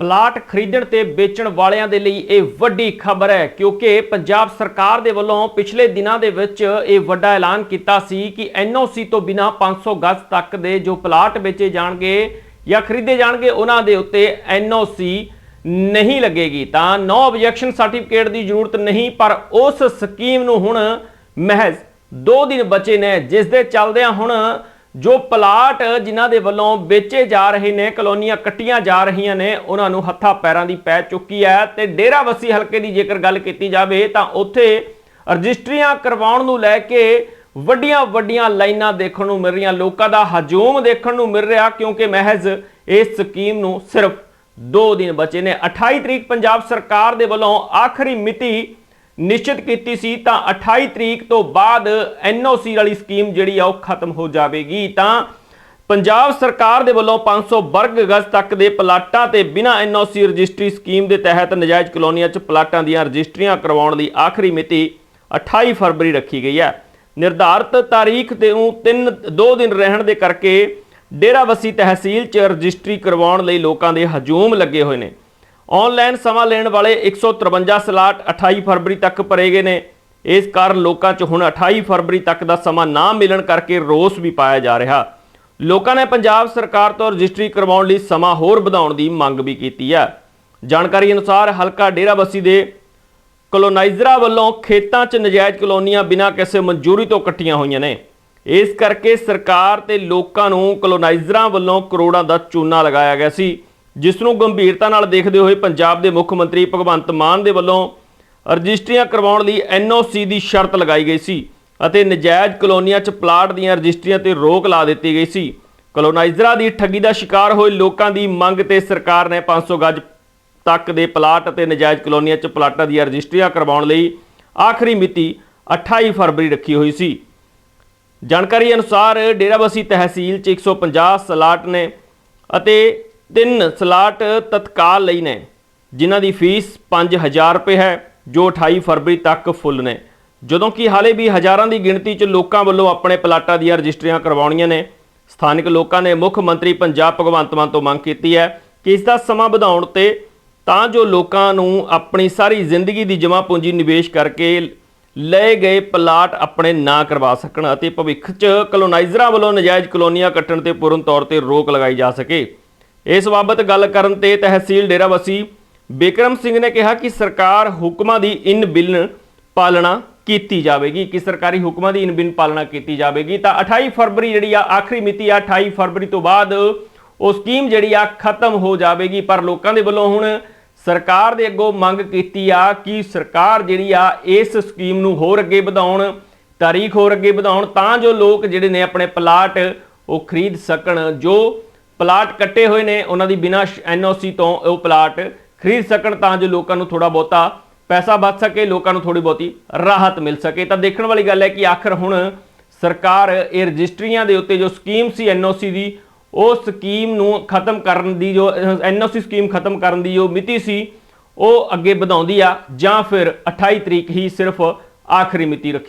Plot ਖਰੀਦਣ ਤੇ ਵੇਚਣ ਵਾਲਿਆਂ ਦੇ ਲਈ ਇਹ ਵੱਡੀ ਖਬਰ ਹੈ, ਕਿਉਂਕਿ ਪੰਜਾਬ ਸਰਕਾਰ ਦੇ ਵੱਲੋਂ ਪਿਛਲੇ ਦਿਨਾਂ ਦੇ ਵਿੱਚ ਇਹ ਵੱਡਾ ਐਲਾਨ ਕੀਤਾ ਸੀ ਕਿ ਐਨਓਸੀ ਤੋਂ ਬਿਨਾ 500 ਗਜ਼ ਤੱਕ ਦੇ ਜੋ ਪਲਾਟ ਵੇਚੇ ਜਾਣਗੇ ਜਾਂ ਖਰੀਦੇ ਜਾਣਗੇ, ਉਹਨਾਂ ਦੇ ਉੱਤੇ ਐਨਓਸੀ ਨਹੀਂ ਲੱਗੇਗੀ। ਤਾਂ ਨੋ ਆਬਜੈਕਸ਼ਨ ਸਰਟੀਫਿਕੇਟ ਦੀ ਜ਼ਰੂਰਤ ਨਹੀਂ, ਪਰ ਉਸ ਸਕੀਮ ਨੂੰ ਹੁਣ ਮਹਿਜ਼ 2 ਦਿਨ ਬਚੇ ਨੇ, ਜਿਸ ਦੇ ਚੱਲਦਿਆਂ ਹੁਣ ਜੋ ਪਲਾਟ ਜਿਨ੍ਹਾਂ ਦੇ ਵੱਲੋਂ ਵੇਚੇ ਜਾ ਰਹੇ ਨੇ, ਕਲੋਨੀਆਂ ਕੱਟੀਆਂ ਜਾ ਰਹੀਆਂ ਨੇ, ਉਹਨਾਂ ਨੂੰ ਹੱਥਾਂ ਪੈਰਾਂ ਦੀ ਪੈ ਚੁੱਕੀ ਹੈ ਤੇ ਡੇਰਾ ਵਸੀ ਹਲਕੇ ਦੀ ਜੇਕਰ ਗੱਲ ਕੀਤੀ ਜਾਵੇ, ਤਾਂ ਉੱਥੇ ਰਜਿਸਟਰੀਆਂ ਕਰਵਾਉਣ ਨੂੰ ਲੈ ਕੇ ਵੱਡੀਆਂ ਵੱਡੀਆਂ ਲਾਈਨਾਂ ਦੇਖਣ ਨੂੰ ਮਿਲ ਰਹੀਆਂ, ਲੋਕਾਂ ਦਾ ਹਜੂਮ ਦੇਖਣ ਨੂੰ ਮਿਲ ਰਿਹਾ, ਕਿਉਂਕਿ ਮਹਿਜ਼ ਇਸ ਸਕੀਮ ਨੂੰ ਸਿਰਫ 2 ਦਿਨ ਬਚੇ ਨੇ। 28 ਤਰੀਕ ਪੰਜਾਬ ਸਰਕਾਰ ਦੇ ਵੱਲੋਂ ਆਖਰੀ ਮਿਤੀ ਨਿਸ਼ਚਿਤ ਕੀਤੀ ਸੀ ਤਾਂ 28 ਤਰੀਕ ਤੋਂ ਬਾਅਦ ਐਨਓਸੀ ਵਾਲੀ ਸਕੀਮ ਜਿਹੜੀ ਆ ਉਹ ਖਤਮ ਹੋ ਜਾਵੇਗੀ। ਤਾਂ ਪੰਜਾਬ ਸਰਕਾਰ ਦੇ ਵੱਲੋਂ 500 ਵਰਗ ਗਜ਼ ਤੱਕ ਦੇ ਪਲਾਟਾਂ ਤੇ ਬਿਨਾਂ ਐਨਓਸੀ ਰਜਿਸਟਰੀ ਸਕੀਮ ਦੇ ਤਹਿਤ ਨਜਾਇਜ਼ ਕਲੋਨੀਆਂ 'ਚ ਪਲਾਟਾਂ ਦੀਆਂ ਰਜਿਸਟਰੀਆਂ ਕਰਵਾਉਣ ਦੀ ਆਖਰੀ ਮਿਤੀ 28 ਫਰਵਰੀ ਰੱਖੀ ਗਈ ਹੈ। ਨਿਰਧਾਰਤ ਤਾਰੀਖ ਤੇ ਉਹ 3 2 ਦਿਨ ਰਹਿਣ ਦੇ ਕਰਕੇ ਡੇਰਾਬੱਸੀ ਤਹਿਸੀਲ 'ਚ ਰਜਿਸਟਰੀ ਕਰਵਾਉਣ ਲਈ ਲੋਕਾਂ ਦੇ ਹਜੂਮ ਲੱਗੇ ਹੋਏ ਨੇ। ਆਨਲਾਈਨ ਸਮਾਂ ਲੈਣ ਵਾਲੇ 153 ਸਲਾਟ 28 ਫਰਵਰੀ ਤੱਕ ਭਰੇ ਗਏ ਨੇ। ਇਸ ਕਾਰਨ ਲੋਕਾਂ 'ਚ ਹੁਣ 28 ਫਰਵਰੀ ਤੱਕ ਦਾ ਸਮਾਂ ਨਾ ਮਿਲਣ ਕਰਕੇ ਰੋਸ ਵੀ ਪਾਇਆ ਜਾ ਰਿਹਾ। ਲੋਕਾਂ ਨੇ ਪੰਜਾਬ ਸਰਕਾਰ ਤੋਂ ਰਜਿਸਟਰੀ ਕਰਵਾਉਣ ਲਈ ਸਮਾਂ ਹੋਰ ਵਧਾਉਣ ਦੀ ਮੰਗ ਵੀ ਕੀਤੀ ਹੈ। ਜਾਣਕਾਰੀ ਅਨੁਸਾਰ ਹਲਕਾ ਡੇਰਾਬੱਸੀ ਦੇ ਕਲੋਨਾਈਜ਼ਰਾਂ ਵੱਲੋਂ ਖੇਤਾਂ 'ਚ ਨਜਾਇਜ਼ ਕਲੋਨੀਆਂ ਬਿਨਾਂ ਕਿਸੇ ਮਨਜ਼ੂਰੀ ਤੋਂ ਕੱਟੀਆਂ ਹੋਈਆਂ ਨੇ। ਇਸ ਕਰਕੇ ਸਰਕਾਰ ਤੇ ਲੋਕਾਂ ਨੂੰ ਕਲੋਨਾਈਜ਼ਰਾਂ ਵੱਲੋਂ ਕਰੋੜਾਂ ਦਾ ਚੂਨਾ ਲਗਾਇਆ ਗਿਆ ਸੀ। ਜਿਸ ਨੂੰ ਗੰਭੀਰਤਾ ਨਾਲ ਦੇਖਦੇ ਹੋਏ ਪੰਜਾਬ ਦੇ ਮੁੱਖ ਮੰਤਰੀ ਭਗਵੰਤ ਮਾਨ ਦੇ ਵੱਲੋਂ ਰਜਿਸਟਰੀਆਂ ਕਰਵਾਉਣ ਲਈ ਐਨਓਸੀ ਦੀ ਸ਼ਰਤ ਲਗਾਈ ਗਈ ਸੀ ਅਤੇ ਨਜਾਇਜ਼ ਕਲੋਨੀਆਂ 'ਚ ਪਲਾਟ ਦੀਆਂ ਰਜਿਸਟਰੀਆਂ ਤੇ ਰੋਕ ਲਾ ਦਿੱਤੀ ਗਈ ਸੀ। ਕਲੋਨਾਈਜ਼ਰਾਂ ਦੀ ਠੱਗੀ ਦਾ ਸ਼ਿਕਾਰ ਹੋਏ ਲੋਕਾਂ ਦੀ ਮੰਗ ਤੇ ਸਰਕਾਰ ਨੇ 500 ਗਜ ਤੱਕ ਦੇ ਪਲਾਟ ਅਤੇ ਨਜਾਇਜ਼ ਕਲੋਨੀਆਂ 'ਚ ਪਲਾਟਾਂ ਦੀਆਂ ਰਜਿਸਟਰੀਆਂ ਕਰਵਾਉਣ ਲਈ ਆਖਰੀ ਮਿਤੀ 28 ਫਰਵਰੀ ਰੱਖੀ ਹੋਈ ਸੀ। ਜਾਣਕਾਰੀ ਅਨੁਸਾਰ ਡੇਰਾਬੱਸੀ ਤਹਿਸੀਲ 'ਚ 150 ਸਲਾਟ ਨੇ ਅਤੇ ਤਿੰਨ ਸਲਾਟ ਤਤਕਾਲ ਲਈ ਨੇ, ਜਿਨ੍ਹਾਂ ਦੀ ਫੀਸ 5000 ਰੁਪਏ ਹੈ, ਜੋ 28 ਫਰਵਰੀ ਤੱਕ ਫੁੱਲ ਨੇ। ਜਦੋਂ ਕਿ ਹਾਲੇ ਵੀ ਹਜ਼ਾਰਾਂ ਦੀ ਗਿਣਤੀ 'ਚ ਲੋਕਾਂ ਵੱਲੋਂ ਆਪਣੇ ਪਲਾਟਾਂ ਦੀਆਂ ਰਜਿਸਟਰੀਆਂ ਕਰਵਾਉਣੀਆਂ ਨੇ, ਸਥਾਨਕ ਲੋਕਾਂ ਨੇ ਮੁੱਖ ਮੰਤਰੀ ਪੰਜਾਬ ਭਗਵੰਤ ਮਾਨ ਤੋਂ ਮੰਗ ਕੀਤੀ ਹੈ ਕਿ ਇਸ ਦਾ ਸਮਾਂ ਵਧਾਉਣ ਤੇ ਤਾਂ ਜੋ ਲੋਕਾਂ ਨੂੰ ਆਪਣੀ ਸਾਰੀ ਜ਼ਿੰਦਗੀ ਦੀ ਜਮ੍ਹਾਂ ਪੂੰਜੀ ਨਿਵੇਸ਼ ਕਰਕੇ ਲਏ ਗਏ ਪਲਾਟ ਆਪਣੇ ਨਾਂ ਕਰਵਾ ਸਕਣ ਅਤੇ ਭਵਿੱਖ 'ਚ ਕਲੋਨਾਈਜ਼ਰਾਂ ਵੱਲੋਂ ਨਜਾਇਜ਼ ਕਲੋਨੀਆਂ ਕੱਟਣ ਤੇ ਪੂਰਨ ਤੌਰ ਤੇ ਰੋਕ ਲਗਾਈ ਜਾ ਸਕੇ। ਇਸ ਬਾਬਤ ਗੱਲ ਕਰਨ ਤੇ ਤਹਿਸੀਲ ਡੇਰਾਬੱਸੀ ਬਿਕਰਮ ਸਿੰਘ ਨੇ ਕਿਹਾ ਕਿ ਸਰਕਾਰ ਹੁਕਮਾਂ ਦੀ ਇਨ ਬਿਨ ਪਾਲਣਾ ਕੀਤੀ ਜਾਵੇਗੀ। ਕਿ ਸਰਕਾਰੀ ਹੁਕਮਾਂ ਦੀ ਇਨ ਬਿਨ ਪਾਲਣਾ ਕੀਤੀ ਜਾਵੇਗੀ। ਤਾਂ 28 ਫਰਵਰੀ ਜਿਹੜੀ ਆ ਆਖਰੀ ਮਿਤੀ ਆ 28 ਫਰਵਰੀ ਤੋਂ ਬਾਅਦ ਉਹ ਸਕੀਮ ਜਿਹੜੀ ਆ ਖਤਮ ਹੋ ਜਾਵੇਗੀ। ਪਰ ਲੋਕਾਂ ਦੇ ਵੱਲੋਂ ਹੁਣ ਸਰਕਾਰ ਦੇ ਅੱਗੋਂ ਮੰਗ ਕੀਤੀ ਆ ਕਿ ਸਰਕਾਰ ਜਿਹੜੀ ਆ ਇਸ ਸਕੀਮ ਨੂੰ ਹੋਰ ਅੱਗੇ ਵਧਾਉਣ, ਤਾਰੀਖ ਹੋਰ ਅੱਗੇ ਵਧਾਉਣ, ਤਾਂ ਜੋ ਲੋਕ ਜਿਹੜੇ ਨੇ ਆਪਣੇ ਪਲਾਟ ਉਹ ਖਰੀਦ ਸਕਣ, ਜੋ ਪਲਾਟ ਕੱਟੇ ਹੋਏ ਨੇ, ਉਹਨਾਂ ਦੀ ਬਿਨਾਂ ਐਨਓਸੀ ਤੋਂ ਉਹ ਪਲਾਟ ਖਰੀਦ ਸਕਣ ਤਾਂ ਜੋ ਲੋਕਾਂ ਨੂੰ ਥੋੜਾ ਬਹੁਤਾ ਪੈਸਾ ਬਚ ਸਕੇ, ਲੋਕਾਂ ਨੂੰ ਥੋੜੀ ਬਹੁਤੀ ਰਾਹਤ ਮਿਲ ਸਕੇ। ਤਾਂ ਦੇਖਣ ਵਾਲੀ ਗੱਲ ਹੈ ਕਿ ਆਖਰ ਹੁਣ ਸਰਕਾਰ ਇਹ ਰਜਿਸਟਰੀਆਂ ਦੇ ਉੱਤੇ ਜੋ ਸਕੀਮ ਸੀ ਐਨਓਸੀ ਦੀ, ਉਹ ਸਕੀਮ ਨੂੰ ਖਤਮ ਕਰਨ ਦੀ ਜੋ ਐਨਓਸੀ ਸਕੀਮ ਖਤਮ ਕਰਨ ਦੀ ਜੋ ਮਿਤੀ ਸੀ, ਉਹ ਅੱਗੇ ਵਧਾਉਂਦੀ ਆ ਜਾਂ ਫਿਰ 28 ਤਰੀਕ ਹੀ ਸਿਰਫ ਆਖਰੀ ਮਿਤੀ ਰੱਖੀ